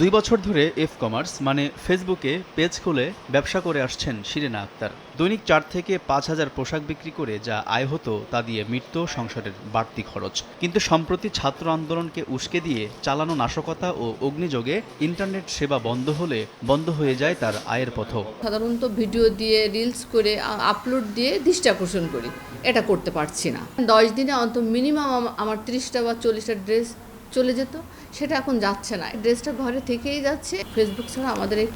দুই বছর ধরে এফ কমার্স মানে ফেসবুকে পেজ খুলে ব্যবসা করে আসছেন শিরিনা আক্তার। দৈনিক চার থেকে পাঁচ হাজার পোশাক বিক্রি করে যা আয় হতো তা দিয়ে মিটত সংসারের বাড়তি খরচ। কিন্তু সম্প্রতি ছাত্র আন্দোলনকে উস্কে দিয়ে চালানো নাশকতা ও অগ্নিযোগে ইন্টারনেট সেবা বন্ধ হলে বন্ধ হয়ে যায় তার আয়ের পথও। সাধারণত ভিডিও দিয়ে রিলস করে আপলোড দিয়ে দৃষ্টি আকর্ষণ করি। এটা করতে পারছি না। দশ দিনে অন্ত মিনিমাম আমার তিরিশটা বা চল্লিশটা ড্রেস চলে যেত, সেটা এখন যাচ্ছে না। ড্রেসটা ঘরে থেকেই যাচ্ছে। ফেসবুক ছাড়া আমাদের এই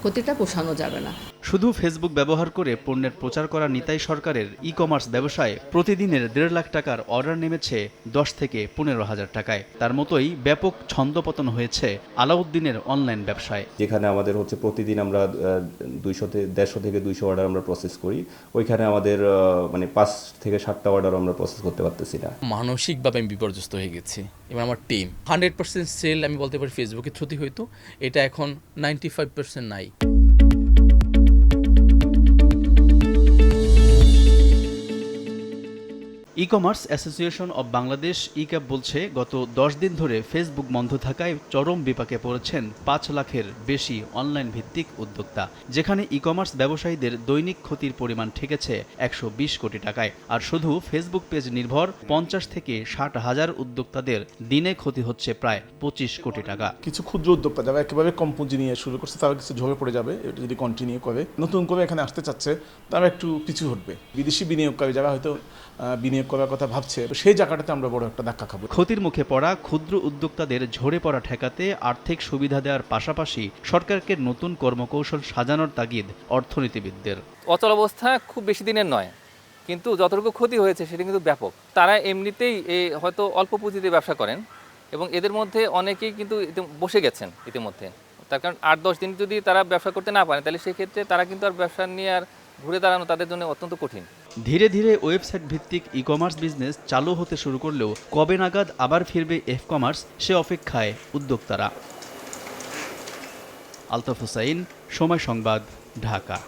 ক্ষতিটা পোষানো যাবে না। শুধু ফেসবুক ব্যবহার করে পণ্যের প্রচার করা নিতাই সরকারের ই কমার্স ব্যবসায় প্রতিদিনের দেড় লাখ টাকার অর্ডার নেমেছে দশ থেকে পনেরো হাজার টাকায়। তার মতোই ব্যাপক ছন্দপতন হয়েছে আলাউদ্দিনের অনলাইন ব্যবসায়। যেখানে আমাদের হচ্ছে প্রতিদিন আমরা দুইশো থেকে দেড়শো থেকে দুইশো অর্ডার আমরা প্রসেস করি। ওইখানে আমাদের মানে পাঁচ থেকে সাতটা অর্ডার আমরা প্রসেস করতে পারতেছি না। মানসিকভাবে আমি বিপর্যস্ত হয়ে গেছি। এবং আমার টিম হান্ড্রেড পার্সেন্ট সেল আমি বলতে পারি ফেসবুকে ক্ষতি হইতো। এটা এখন নাইনটি ফাইভ পার্সেন্ট নাই। E commerce association of Bangladesh e CAB বলছে, গত দশ দিন ধরে ফেসবুক বন্ধ থাকায় চরম বিপাকে পড়েছেন পাঁচ লাখের বেশি অনলাইন ভিত্তিক উদ্যোক্তা, যেখানে ই কমার্স ব্যবসায়ীদের দৈনিক ক্ষতির পরিমাণ ঠেকেছে একশো বিশ কোটি টাকায়। আর শুধু ফেসবুক পেজ নির্ভর, পঞ্চাশ থেকে ষাট হাজার উদ্যোক্তাদের দিনে ক্ষতি হচ্ছে প্রায় পঁচিশ কোটি টাকা। কিছু ক্ষুদ্র উদ্যোক্তা যারা একেবারে কম পুঁজি নিয়ে শুরু করছে, তারা কিছু ঝরে পড়ে যাবে, এটা যদি কন্টিনিউ করে। নতুন করে এখানে আসতে চাচ্ছে, তারা একটু পিছু হটবে। বিদেশি বিনিয়োগকারী যারা হয়তো বিনিয়োগ করার কথা ভাবছে সেই জায়গাটাতে আমরা বড় একটা ধাক্কা খাব। ক্ষতির মুখে পড়া ক্ষুদ্র উদ্যোক্তাদের ঝরে পড়া ঠেকাতে আর্থিক সুবিধা দেওয়ার পাশাপাশি সরকারকে নতুন কর্মকৌশল সাজানোর তাগিদ অর্থনীতিবিদদের। অচল অবস্থা খুব বেশি দিনের নয় কিন্তু যতটুকু ক্ষতি হয়েছে সেটা কিন্তু ব্যাপক। তারা এমনিতেই হয়তো অল্প পুঁজিতে ব্যবসা করেন এবং এদের মধ্যে অনেকেই কিন্তু বসে গেছেন ইতিমধ্যে। তার কারণ আট দশ দিন যদি তারা ব্যবসা করতে না পারেন তাহলে সেক্ষেত্রে তারা কিন্তু আর ব্যবসা নিয়ে আর ঘুরে দাঁড়ানো তাদের জন্য অত্যন্ত কঠিন। ধীরে ধীরে ওয়েবসাইট ভিত্তিক ই কমার্স বিজনেস চালু হতে শুরু করলেও কবে নাগাদ আবার ফিরবে এফ কমার্স সে অপেক্ষায় উদ্যোক্তারা। আলতাফ হুসাইন, সময় সংবাদ, ঢাকা।